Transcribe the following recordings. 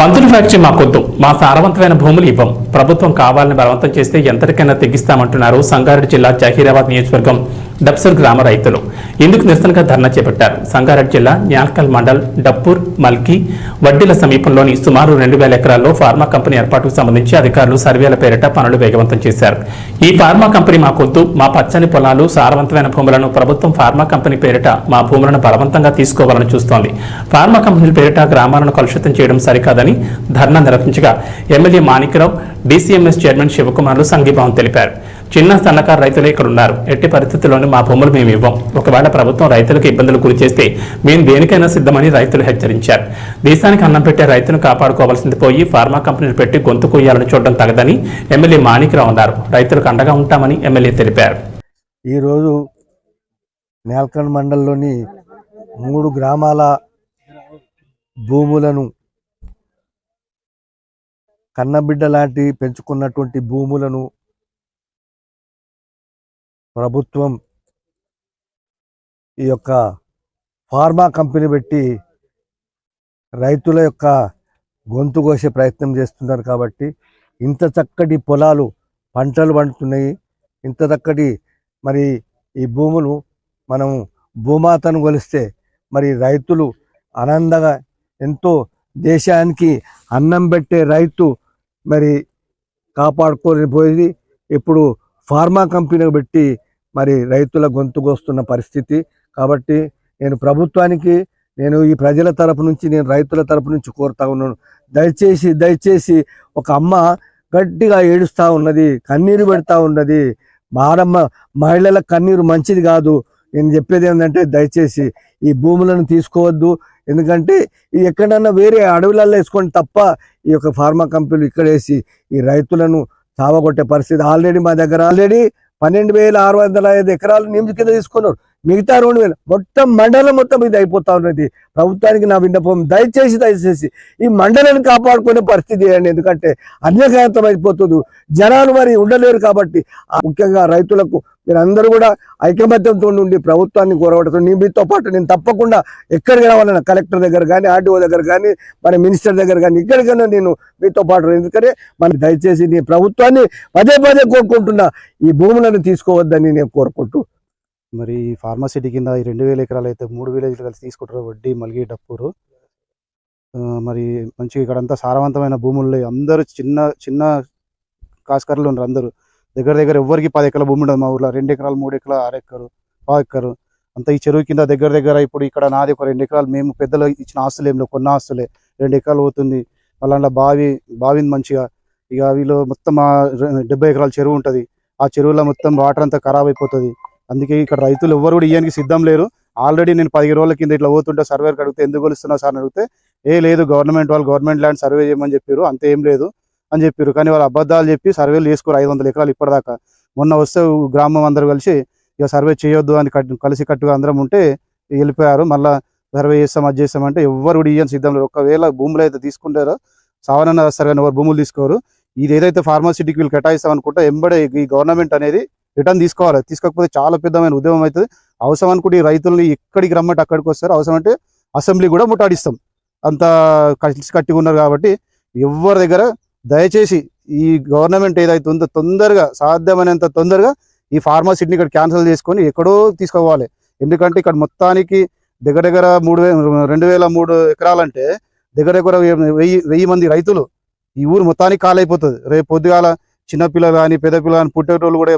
మందుల ఫ్యాక్టరీ మాకొద్దు. మా సారవంతమైన భూములు ఇవ్వం. ప్రభుత్వం కావాలని బలవంతం చేస్తే ఎంతటికైనా తెగిస్తామంటున్నారు సంగారెడ్డి జిల్లా జహీరాబాద్ నియోజకవర్గం డబ్సర్ గ్రామ రైతులు. ఇందుకు నిరసనగా ధర్నా చేపట్టారు. సంగారెడ్డి జిల్లా న్యాల్కల్ మండల్ డప్పూర్ మల్కి వడ్డీల సమీపంలోని సుమారు రెండు వేల ఎకరాల్లో ఫార్మా కంపెనీ ఏర్పాటుకు సంబంధించి అధికారులు సర్వేల పేరిట పనులు వేగవంతం చేశారు. ఈ ఫార్మా కంపెనీ మాకొద్దు మా పచ్చని పొలాలు సారవంతమైన భూములను ప్రభుత్వం ఫార్మా కంపెనీ పేరిట మా భూములను బలవంతంగా తీసుకోవాలని చూస్తోంది. ఫార్మా కంపెనీల పేరిట గ్రామాలను కలుషితం చేయడం సరికాదని ధర్నా నిర్వహించగా ఎమ్మెల్యే మాణిక్యరావు డీసీఎంఎస్ చైర్మన్ శివకుమార్లు సంఘీభావం తెలిపారు. చిన్న సన్నకారు రైతులు ఇక్కడ ఉన్నారు ఎట్టి పరిస్థితుల్లోనూ మా భూములు మేము ఇవ్వం. ఒకవేళ ప్రభుత్వం రైతులకు ఇబ్బందులు గురి చేస్తే మేము దేనికైనా సిద్ధమని రైతులు హెచ్చరించారు. దేశానికి అన్నం పెట్టే రైతును కాపాడుకోవాల్సింది పోయి ఫార్మా కంపెనీలు పెట్టి గొంతు కొయ్యాలని చూడడం తగదని ఎమ్మెల్యే మాణిక్రావు అన్నారు. రైతులకు అండగా ఉంటామని ఎమ్మెల్యే తెలిపారు. ఈరోజు నేల్కండ్ మండలంలోని మూడు గ్రామాల భూములను కన్నబిడ్డ లాంటి పెంచుకున్నటువంటి భూములను ప్రభుత్వం ఈ యొక్క ఫార్మా కంపెనీ పెట్టి రైతుల యొక్క గొంతు కోసే ప్రయత్నం చేస్తున్నారు కాబట్టి ఇంత చక్కటి పొలాలు పంటలు పండుతున్నాయి. ఇంత చక్కటి మరి ఈ భూములు మనం భూమాతను కొలిస్తే మరి రైతులు ఆనందంగా ఎంతో దేశానికి అన్నం పెట్టే రైతు మరి కాపాడుకొని పోయి ఇప్పుడు ఫార్మా కంపెనీ పెట్టి మరి రైతుల గొంతుకొస్తున్న పరిస్థితి. కాబట్టి నేను ప్రభుత్వానికి నేను ఈ ప్రజల తరపు నుంచి నేను రైతుల తరపు నుంచి కోరుతా ఉన్నాను. దయచేసి దయచేసి ఒక అమ్మ గట్టిగా ఏడుస్తూ ఉన్నది కన్నీరు పెడతా ఉన్నది. మారమ్మ మహిళల కన్నీరు మంచిది కాదు. నేను చెప్పేది ఏంటంటే దయచేసి ఈ భూములను తీసుకోవద్దు. ఎందుకంటే ఇది ఎక్కడన్నా వేరే అడవులలో వేసుకోండి తప్ప ఈ యొక్క ఫార్మా కంపెనీలు ఇక్కడ వేసి ఈ రైతులను చావగొట్టే పరిస్థితి ఆల్రెడీ మా దగ్గర. ఆల్రెడీ పన్నెండు వేల ఆరు వందల ఐదు ఎకరాలు నిమిషం కింద తీసుకున్నారు. మిగతా రెండు వేలు. మొత్తం మండలం మొత్తం ఇది అయిపోతా ఉన్నది. ప్రభుత్వానికి నా విన్నపం దయచేసి దయచేసి ఈ మండలాన్ని కాపాడుకునే పరిస్థితి చేయండి ఎందుకంటే అన్యకాంతం అయిపోతుంది. జనాలు మరి ఉండలేరు కాబట్టి ఆ ముఖ్యంగా రైతులకు మీరందరూ కూడా ఐకమత్యంతో ఉండి ప్రభుత్వాన్ని కోరబడుతుంది నీ మీతో పాటు నేను తప్పకుండా ఎక్కడికి రావాలన్నా కలెక్టర్ దగ్గర కానీ ఆర్డీఓ దగ్గర కానీ మన మినిస్టర్ దగ్గర కానీ ఎక్కడికైనా నేను మీతో పాటు ఎందుకంటే మన దయచేసి నీ ప్రభుత్వాన్ని పదే పదే కోరుకుంటున్నా. ఈ భూములను తీసుకోవద్దని నేను కోరుకుంటూ మరి ఫార్మసిటీ ఫార్మాసిటీ కింద ఈ రెండు వేల ఎకరాలు అయితే మూడు విలేజ్లు కలిసి తీసుకుంటారు. వడ్డీ మల్గి డప్పూరు ఆ, మరి మంచిగా ఇక్కడంతా సారవంతమైన భూములు అందరూ చిన్న చిన్న కాస్కర్లు ఉన్నారు అందరూ. దగ్గర దగ్గర ఎవరికి పది ఎకరాల భూమి ఉండదు మా ఊర్లో. రెండు ఎకరాలు మూడు ఎకరాలు ఆరు ఎకరు పావు ఎకరు అంతా ఈ చెరువు కింద దగ్గర దగ్గర ఇప్పుడు ఇక్కడ నాది ఒక రెండు ఎకరాలు. మేము పెద్దలు ఇచ్చిన ఆస్తులు ఏం కొన్న కొన్ని ఆస్తులే. రెండు ఎకరాలు పోతుంది. మళ్ళీ బావి బావింది మంచిగా. ఇక వీళ్ళు మొత్తం ఆ డెబ్బై ఎకరాల చెరువు ఉంటుంది. ఆ చెరువులో మొత్తం వాటర్ అంతా ఖరాబ్ అయిపోతుంది. అందుకే ఇక్కడ రైతులు ఎవరు కూడా ఇయ్యానికి సిద్ధం లేరు. ఆల్రెడీ నేను పదిహేను రోజుల కింద ఇట్లా పోతుంటే సర్వేకి అడిగితే ఎందుకు కొలుస్తున్నా సార్ అని అడిగితే ఏ లేదు గవర్నమెంట్ వాళ్ళు గవర్నమెంట్ ల్యాండ్ సర్వే చేయమని చెప్పారు అంతే ఏం లేదు అని చెప్పారు. కానీ వాళ్ళు అబద్ధాలు చెప్పి సర్వేలు చేసుకోరు ఐదు వందల ఎకరాలు ఇప్పటిదాకా. మొన్న వస్తే గ్రామం అందరూ కలిసి ఇక సర్వే చేయొద్దు అని కలిసి కట్టుగా అందరం ఉంటే వెళ్ళిపోయారు. మళ్ళా సర్వే చేస్తాం అది చేస్తామంటే ఎవరు కూడా ఇయ్యని సిద్ధం లేరు. ఒకవేళ భూములు అయితే తీసుకుంటారో సావనన్న సర్వే ఎవరు భూములు తీసుకోరు. ఇది ఏదైతే ఫార్మాసిటీకి వీళ్ళు కేటాయిస్తాం అనుకుంటే ఎంబడే ఈ గవర్నమెంట్ అనేది రిటర్న్ తీసుకోవాలి. తీసుకోకపోతే చాలా పెద్దమైన ఉద్యమం అవుతుంది. అవసరం అనుకుంటే రైతుల్ని ఎక్కడికి రమ్మంటే అక్కడికి వస్తారు. అవసరం అంటే అసెంబ్లీ కూడా ముట్టాడిస్తాం. అంత కలిసి కట్టి ఉన్నారు కాబట్టి ఎవరి దగ్గర దయచేసి ఈ గవర్నమెంట్ ఏదైతే ఉందో తొందరగా సాధ్యమైనంత తొందరగా ఈ ఫార్మసీని ఇక్కడ క్యాన్సిల్ చేసుకొని ఎక్కడో తీసుకోవాలి. ఎందుకంటే ఇక్కడ మొత్తానికి దగ్గర దగ్గర మూడు రెండు వేల మూడు ఎకరాలంటే దగ్గర దగ్గర వెయ్యి వెయ్యి మంది రైతులు ఈ ఊరు మొత్తానికి కాలైపోతుంది రేపు పొద్దుగాల చిన్నపిల్లలు కానీ పెద్దపిల్ల కానీ పుట్టేటోళ్ళు కూడా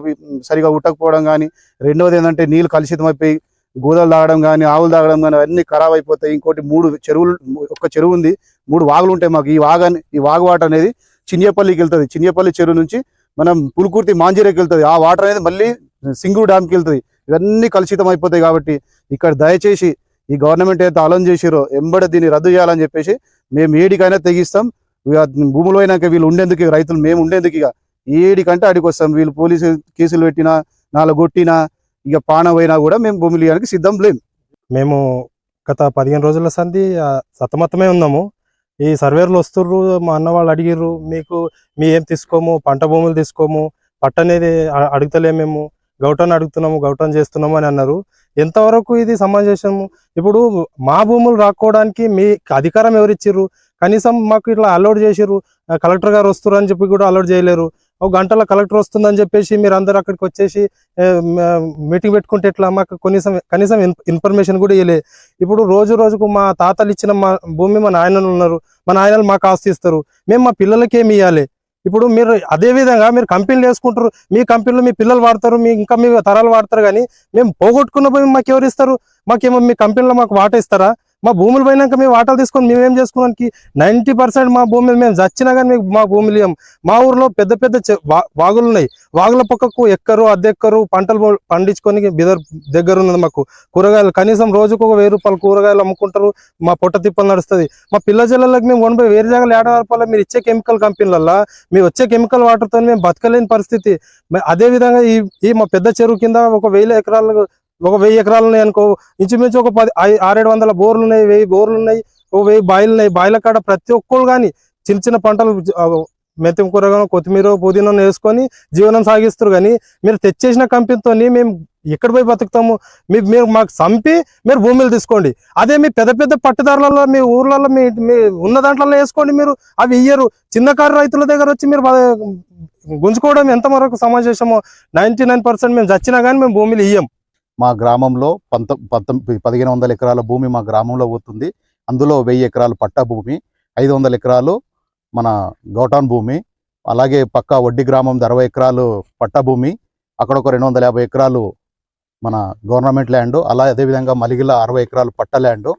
సరిగా ఉట్టకపోవడం కానీ రెండవది ఏంటంటే నీళ్ళు కలుషితం అయిపోయి గోదలు తాగడం కానీ ఆవులు తాగడం కానీ అన్ని ఖరాబ్ అయిపోతాయి. ఇంకోటి మూడు చెరువులు ఒక చెరువు ఉంది మూడు వాగులు ఉంటాయి మాకు. ఈ వాగని ఈ వాగు వాటర్ అనేది చిన్యపల్లికి వెళ్తుంది. చిన్యపల్లి చెరువు నుంచి మనం పులుకుర్తి మాంజీరేకి వెళ్తుంది. ఆ వాటర్ అనేది మళ్ళీ సింగూరు డ్యామ్కి వెళ్తుంది. ఇవన్నీ కలుషితం అయిపోతాయి కాబట్టి ఇక్కడ దయచేసి ఈ గవర్నమెంట్ ఏదైతే ఆలోచన చేసిరో ఎంబడ దీన్ని రద్దు చేయాలని చెప్పేసి మేము ఏడికైనా తెగిస్తాం. ఇక భూములు అయినాక వీళ్ళు ఉండేందుకు రైతులు మేము ఉండేందుకు ఇక ఏడికంటే అడిగి వస్తాం వీళ్ళు పోలీసు కేసులు పెట్టినా నాలుగొట్టినా ఇక పాన కూడా మేము భూములు ఇవ్వడానికి సిద్ధం లేం. మేము గత పదిహేను రోజుల సంధి సతమతమే ఉన్నాము. ఈ సర్వేర్లు వస్తుర్రు మా అన్న వాళ్ళు అడిగిర్రు మీకు మీ ఏం తీసుకోము? పంట భూములు తీసుకోము? పట్ట అనేది అడుగుతలేమేము మేము. గౌటన్ అడుగుతున్నాము గౌటన్ చేస్తున్నాము అని అన్నారు. ఎంతవరకు ఇది సమంజసము ఇప్పుడు మా భూములు రాక్కోవడానికి మీ అధికారం ఎవరిచ్చిర్రు? కనీసం మాకు ఇట్లా అలౌడ్ చేసిర్రు. కలెక్టర్ గారు వస్తారు అని చెప్పి కూడా అలౌడ్ చేయలేరు. ఒక గంటలో కలెక్టర్ వస్తుందని చెప్పేసి మీరు అందరు అక్కడికి వచ్చేసి మీటింగ్ పెట్టుకుంటే ఎట్లా? మాకు కనీసం కనీసం ఇన్ఫర్మేషన్ కూడా ఇవ్వలే ఇప్పుడు రోజు రోజుకు మా తాతలు ఇచ్చిన మా భూమి మా నాయనలు ఉన్నారు. మా నాయనలు మాకు ఆస్తి ఇస్తారు మేము మా పిల్లలకి ఏమి ఇవ్వాలి ఇప్పుడు మీరు అదే విధంగా మీరు కంపెనీలు వేసుకుంటారు. మీ కంపెనీలో మీ పిల్లలు వాడతారు. మీ ఇంకా మీ తరాలు వాడతారు కానీ మేము పోగొట్టుకున్న భూమి మాకు ఎవరు ఇస్తారు మాకేమో మీ కంపెనీలో మాకు వాట ఇస్తారా? మా భూములు పోయినాక మేము వాటాలు తీసుకొని మేమేం చేసుకోవడానికి నైంటీ పర్సెంట్ మా భూమి మేము చచ్చినా కానీ మీకు మా భూములు ఇవ్వం మా ఊర్లో పెద్ద పెద్ద చె- వాగులు ఉన్నాయి. వాగుల పక్కకు ఎక్కరు అద్దెక్కరు పంటలు పండించుకొని బిదర్ దగ్గర ఉన్నది మాకు. కూరగాయలు కనీసం రోజుకు ఒక వెయ్యి రూపాయలు కూరగాయలు అమ్ముకుంటారు మా పొట్ట తిప్పలు నడుస్తుంది. మా పిల్ల జిల్లాలకు మేము కొనిపోయి వేరే జాగాలు ఏడాది వరపాల మీరు ఇచ్చే కెమికల్ కంపెనీలల్లో మీరు వచ్చే కెమికల్ వాటర్తో మేము బతకలేని పరిస్థితి. అదేవిధంగా అదే విధంగా ఈ ఈ మా పెద్ద చెరువు కింద ఒక వేల ఎకరాలు ఒక వెయ్యి ఎకరాలు ఉన్నాయి అనుకో ఇంచుమించు ఒక పది ఆరేడు వందల బోర్లు ఉన్నాయి వెయ్యి బోర్లు ఉన్నాయి ఒక వెయ్యి బాయిలు ఉన్నాయి బాయిల కాడ ప్రతి ఒక్కరు కానీ చిన్న చిన్న పంటలు ఆ, కూర కొత్తిమీర పుదీనా వేసుకొని జీవనం సాగిస్తారు కానీ మీరు తెచ్చేసిన కంపెనీతో మేము ఎక్కడ పోయి బతుకుతాము? మీ మీరు మాకు చంపి మీరు భూములు తీసుకోండి. అదే మీ పెద్ద పెద్ద పట్టుదారులలో మీ ఊర్లలో మీ మీ ఉన్న దాంట్లో వేసుకోండి మీరు. అవి ఇయ్యరు. చిన్నకారు రైతుల దగ్గర వచ్చి మీరు గుంజుకోవడం ఎంతవరకు సమాజేషమో నైన్టీ నైన్ పర్సెంట్ మేము చచ్చినా కానీ మేము భూములు ఇయ్యం. మా గ్రామంలో పంత పదిహేను వందల ఎకరాల భూమి మా గ్రామంలో పోతుంది. అందులో వెయ్యి ఎకరాలు పట్టా భూమి ఐదు వందల ఎకరాలు మన గౌటాన్ భూమి అలాగే పక్క వడ్డీ గ్రామం అరవై ఎకరాలు పట్టా భూమి అక్కడ ఒక రెండు వందల యాభై ఎకరాలు మన గవర్నమెంట్ ల్యాండ్ అలా అదేవిధంగా మలిగిల అరవై ఎకరాలు పట్ట ల్యాండ్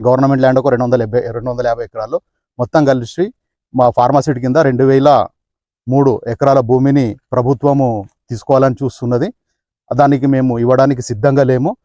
గవర్నమెంట్ ల్యాండ్ ఒక రెండు వందల రెండు వందల యాభై ఎకరాలు మొత్తం కలిసి మా ఫార్మాసిటీ కింద రెండు వేల మూడు ఎకరాల భూమిని ప్రభుత్వము తీసుకోవాలని చూస్తున్నది. దానికి మేము ఇవ్వడానికి సిద్ధంగా లేము.